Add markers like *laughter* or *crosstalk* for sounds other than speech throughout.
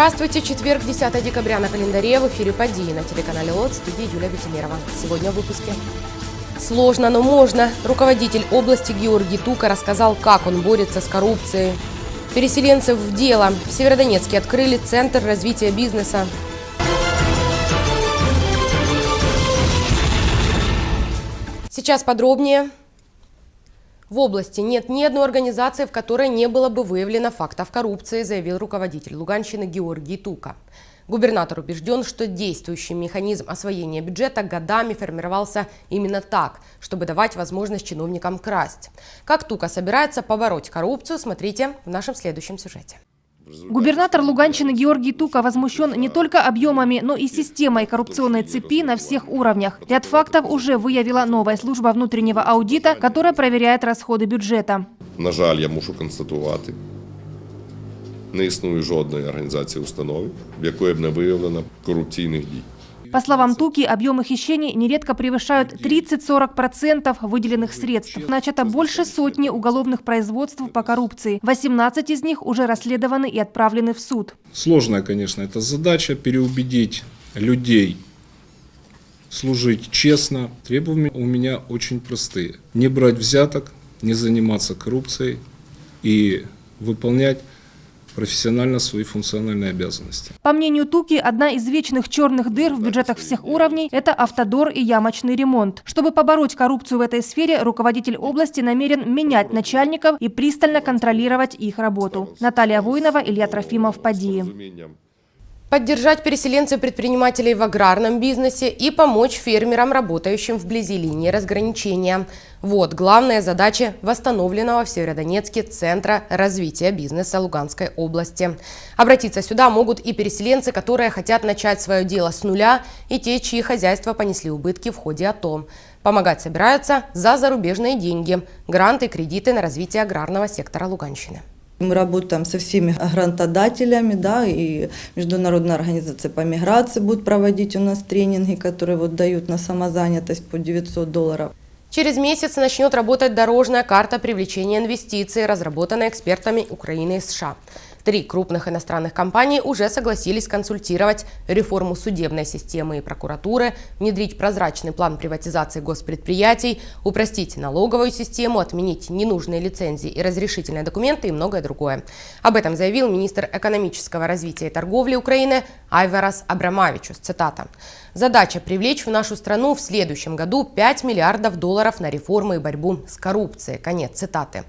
Здравствуйте, четверг, 10 декабря на календаре, в эфире «Поди» на телеканале ЛОТ, студии Юлия Бетимирова. Сегодня в выпуске. Сложно, но можно. Руководитель области Георгий Тука рассказал, как он борется с коррупцией. Переселенцев в дело. В Северодонецке открыли Центр развития бизнеса. Сейчас подробнее. В области нет ни одной организации, в которой не было бы выявлено фактов коррупции, заявил руководитель Луганщины Георгий Тука. Губернатор убежден, что действующий механизм освоения бюджета годами формировался именно так, чтобы давать возможность чиновникам красть. Как Тука собирается побороть коррупцию, смотрите в нашем следующем сюжете. Губернатор Луганщины Георгий Тука возмущен не только объемами, но и системой коррупционной цепи на всех уровнях. Ряд фактов уже выявила новая служба внутреннего аудита, которая проверяет расходы бюджета. На жаль, я мушу констатувати. Не існує жодної організації установи, в якої б не виявлено корупційних дій. По словам Туки, объемы хищений нередко превышают 30-40% выделенных средств. Начато больше сотни уголовных производств по коррупции. 18 из них уже расследованы и отправлены в суд. Сложная, конечно, эта задача переубедить людей служить честно. Требования у меня очень простые. Не брать взяток, не заниматься коррупцией и выполнять профессионально свои функциональные обязанности. По мнению Туки, одна из вечных черных дыр в бюджетах всех уровней – это автодор и ямочный ремонт. Чтобы побороть коррупцию в этой сфере, руководитель области намерен менять начальников и пристально контролировать их работу. Наталья Воинова, Илья Трофимов, Падии. Поддержать переселенцев и предпринимателей в аграрном бизнесе и помочь фермерам, работающим вблизи линии разграничения. Вот главная задача восстановленного в Северодонецке Центра развития бизнеса Луганской области. Обратиться сюда могут и переселенцы, которые хотят начать свое дело с нуля, и те, чьи хозяйства понесли убытки в ходе АТО. Помогать собираются за зарубежные деньги, гранты, кредиты на развитие аграрного сектора Луганщины. Мы работаем со всеми грантодателями, да, и Международная организация по миграции будет проводить у нас тренинги, которые вот дают на самозанятость по 900 долларов. Через месяц начнет работать дорожная карта привлечения инвестиций, разработанная экспертами Украины и США. Три крупных иностранных компании уже согласились консультировать реформу судебной системы и прокуратуры, внедрить прозрачный план приватизации госпредприятий, упростить налоговую систему, отменить ненужные лицензии и разрешительные документы и многое другое. Об этом заявил министр экономического развития и торговли Украины Айварас Абрамавичус. Цитата. Задача – привлечь в нашу страну в следующем году 5 миллиардов долларов на реформы и борьбу с коррупцией. Конец цитаты.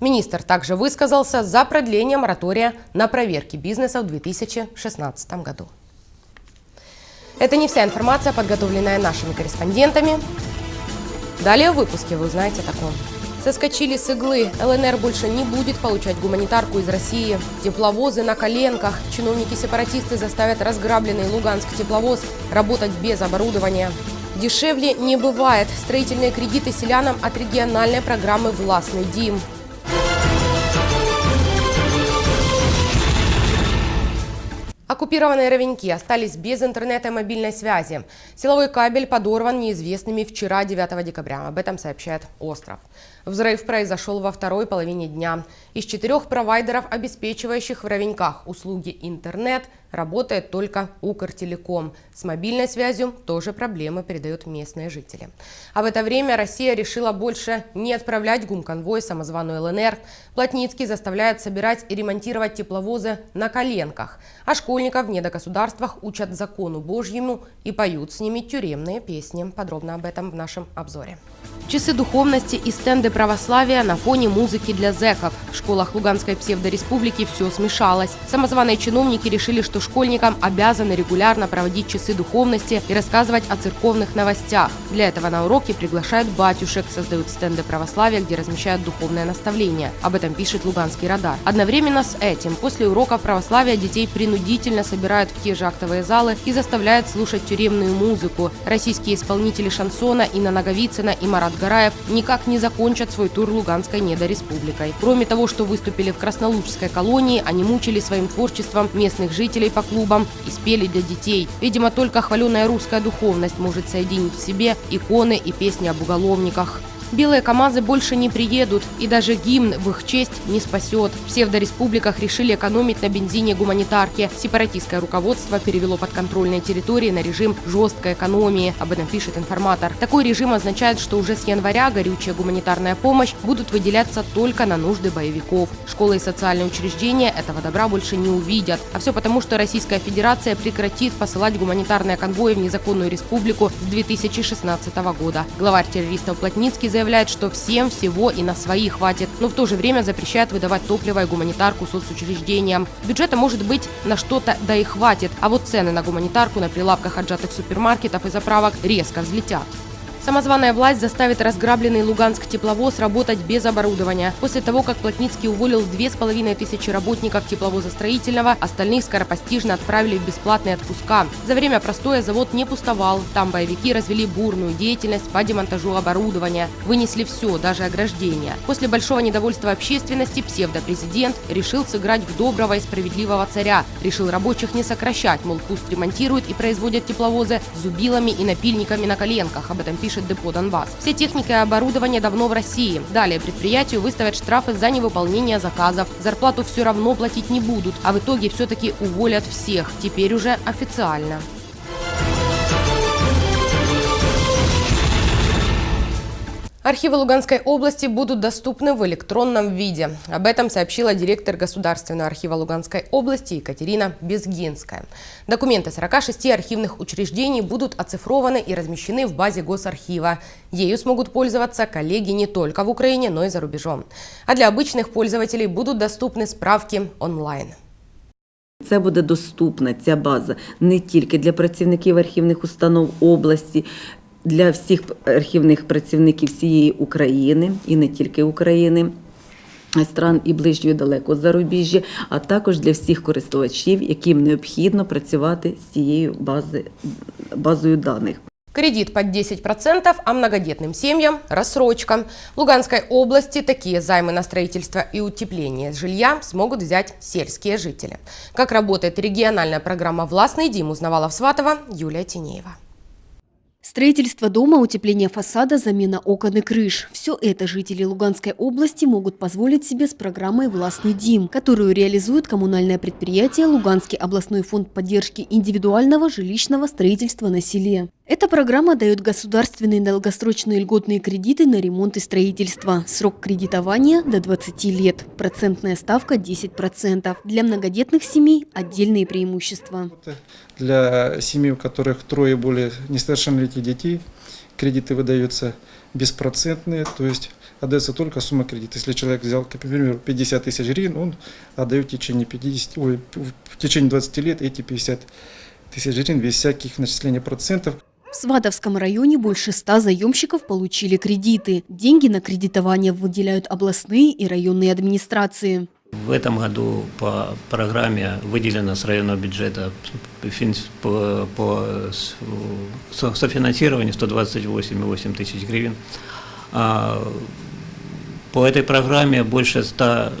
Министр также высказался за продление моратория на проверки бизнеса в 2016 году. Это не вся информация, подготовленная нашими корреспондентами. Далее в выпуске вы узнаете о таком. Соскочили с иглы. ЛНР больше не будет получать гуманитарку из России. Тепловозы на коленках. Чиновники-сепаратисты заставят разграбленный Луганск тепловоз работать без оборудования. Дешевле не бывает. Строительные кредиты селянам от региональной программы «Властный Дим». Оккупированные ровеньки остались без интернета и мобильной связи. Силовой кабель подорван неизвестными вчера, 9 декабря. Об этом сообщает «Остров». Взрыв произошел во второй половине дня. Из четырех провайдеров, обеспечивающих в ровеньках услуги интернет, работает только Укртелеком. С мобильной связью тоже проблемы передают местные жители. А в это время Россия решила больше не отправлять гумконвой самозваную ЛНР. Плотницкий заставляет собирать и ремонтировать тепловозы на коленках. А школьников в недогосударствах учат закону Божьему и поют с ними тюремные песни. Подробно об этом в нашем обзоре. Часы духовности и стенды православия на фоне музыки для зэков. В школах Луганской псевдореспублики все смешалось. Самозваные чиновники решили, что школьникам обязаны регулярно проводить часы духовности и рассказывать о церковных новостях. Для этого на уроки приглашают батюшек, создают стенды православия, где размещают духовное наставление. Об этом пишет Луганский радар. Одновременно с этим, после уроков православия детей принудительно собирают в те же актовые залы и заставляют слушать тюремную музыку. Российские исполнители шансона Инна Наговицына и Марат Гараев никак не закончат свой тур Луганской недореспубликой. Кроме того, что выступили в Краснолужской колонии, они мучили своим творчеством местных жителей по клубам и спели для детей. Видимо, только хваленая русская духовность может соединить в себе иконы и песни об уголовниках. Белые КАМАЗы больше не приедут, и даже гимн в их честь не спасет. В псевдореспубликах решили экономить на бензине гуманитарки. Сепаратистское руководство перевело подконтрольные территории на режим жесткой экономии. Об этом пишет информатор. Такой режим означает, что уже с января горючая гуманитарная помощь будут выделяться только на нужды боевиков. Школы и социальные учреждения этого добра больше не увидят. А все потому, что Российская Федерация прекратит посылать гуманитарные конвои в незаконную республику с 2016 года. Главарь террористов Плотницкий заявляет, что всем всего и на свои хватит, но в то же время запрещает выдавать топливо и гуманитарку соцучреждениям. Бюджета может быть на что-то да и хватит, а вот цены на гуманитарку на прилавках отжатых супермаркетов и заправок резко взлетят. Самозваная власть заставит разграбленный Луганск тепловоз работать без оборудования. После того, как Плотницкий уволил две с половиной тысячи работников тепловоза строительного, остальных скоропостижно отправили в бесплатные отпуска. За время простоя завод не пустовал. Там боевики развели бурную деятельность по демонтажу оборудования. Вынесли все, даже ограждения. После большого недовольства общественности псевдопрезидент решил сыграть в доброго и справедливого царя. Решил рабочих не сокращать, мол, пусть ремонтируют и производят тепловозы зубилами и напильниками на коленках. Об этом пишет депо Донбасс. Все техника и оборудование давно в России. Далее предприятию выставят штрафы за невыполнение заказов. Зарплату все равно платить не будут, а в итоге все-таки уволят всех. Теперь уже официально. Архивы Луганской области будут доступны в электронном виде. Об этом сообщила директор Государственного архива Луганской области Екатерина Безгинская. Документы 46 архивных учреждений будут оцифрованы и размещены в базе Госархива. Ею смогут пользоваться коллеги не только в Украине, но и за рубежом. А для обычных пользователей будут доступны справки онлайн. Це буде доступна ця база не тільки для працівників архівних установ області, для всіх архівних працівників всієї України і не тільки України. Стран і ближнього і далекого зарубіжжя, а також для всіх користувачів, яким необхідно працювати з цією бази, базою даних. Кредит под 10%, а многодетным семьям – рассрочка. В Луганской области такие займы на строительство и утепление жилья смогут взять сельские жители. Как работает региональная программа «Властный Дим» узнавала в Сватова Юлия Тинеева. Строительство дома, утепление фасада, замена окон и крыш – все это жители Луганской области могут позволить себе с программой «Властный Дим», которую реализует коммунальное предприятие «Луганский областной фонд поддержки индивидуального жилищного строительства на селе». Эта программа дает государственные долгосрочные льготные кредиты на ремонт и строительство. Срок кредитования до 20 лет. Процентная ставка 10%. Для многодетных семей отдельные преимущества. Для семей, у которых трое более несовершеннолетних детей, кредиты выдаются беспроцентные, то есть отдается только сумма кредита. Если человек взял, к примеру, 50 тысяч гривен, он отдает в течение, 50, ой, в течение 20 лет эти 50 тысяч гривен без всяких начислений процентов. В Сватовском районе больше ста заемщиков получили кредиты. Деньги на кредитование выделяют областные и районные администрации. В этом году по программе выделено с районного бюджета по, по софинансированию 128,8 тысяч гривен. А По этой программе больше 100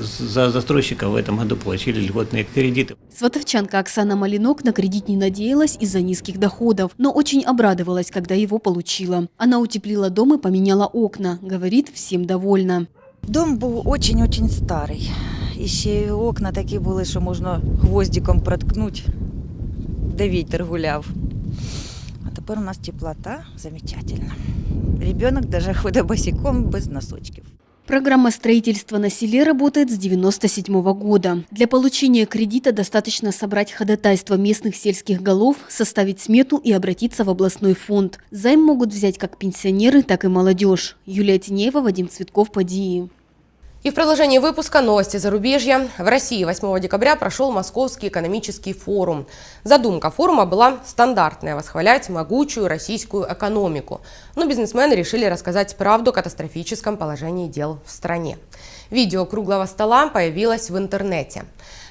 за застройщиков в этом году получили льготные кредиты. Сватовчанка Оксана Малинок на кредит не надеялась из-за низких доходов, но очень обрадовалась, когда его получила. Она утеплила дом и поменяла окна. Говорит, всем довольна. Дом був очень-очень старий. І ще й окна такі були, що можна гвоздиком проткнути, де вітер гуляв. А тепер у нас теплота замечательно. Ребенок даже *laughs* ходить босиком без носочків. Программа строительства на селе работает с 1997 года. Для получения кредита достаточно собрать ходатайство местных сельских голов, составить смету и обратиться в областной фонд. Займ могут взять как пенсионеры, так и молодежь. Юлия Тинеева, Вадим Цветков, Падии. И в продолжении выпуска новости зарубежья. В России 8 декабря прошел Московский экономический форум. Задумка форума была стандартная – восхвалять могучую российскую экономику. Но бизнесмены решили рассказать правду о катастрофическом положении дел в стране. Видео круглого стола появилось в интернете.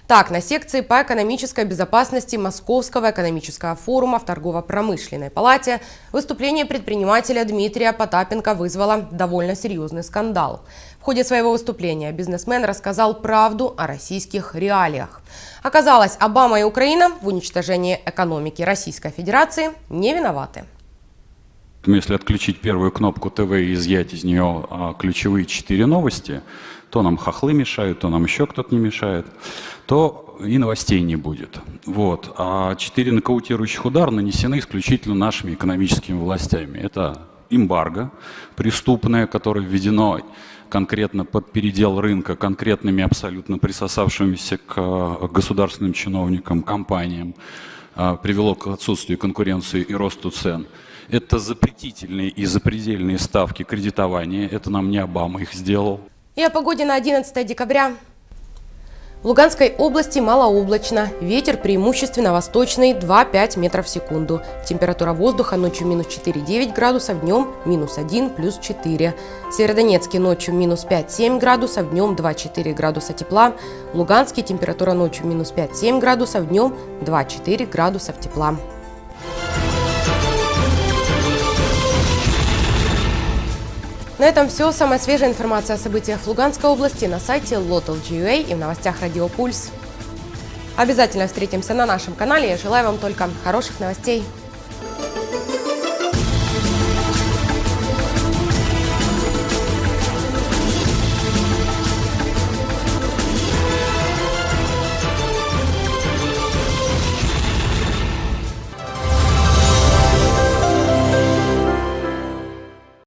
Так, на секции по экономической безопасности Московского экономического форума в торгово-промышленной палате выступление предпринимателя Дмитрия Потапенко вызвало довольно серьезный скандал. В ходе своего выступления бизнесмен рассказал правду о российских реалиях. Оказалось, Обама и Украина в уничтожении экономики Российской Федерации не виноваты. Если отключить первую кнопку ТВ и изъять из нее а, ключевые четыре новости, то нам хохлы мешают, то нам еще кто-то не мешает, то и новостей не будет. Вот. А четыре нокаутирующих удара нанесены исключительно нашими экономическими властями. Это эмбарго преступное, которое введено конкретно под передел рынка конкретными абсолютно присосавшимися к э, государственным чиновникам, компаниям, привело к отсутствию конкуренции и росту цен. Это запретительные и запредельные ставки кредитования. Это нам не Обама их сделал. И о погоде на 11 декабря. Луганской области малооблачно. Ветер преимущественно восточный 2-5 метров в секунду. Температура воздуха ночью минус 4-9 градусов, днем минус 1 плюс 4. В Северодонецке ночью минус 5-7 градусов, днем 2-4 градуса тепла. В Луганске температура ночью минус 5-7 градусов, днем 2-4 градусов тепла. На этом все. Самая свежая информация о событиях в Луганской области на сайте Lotal.ua и в новостях Радио Пульс. Обязательно встретимся на нашем канале. Я желаю вам только хороших новостей.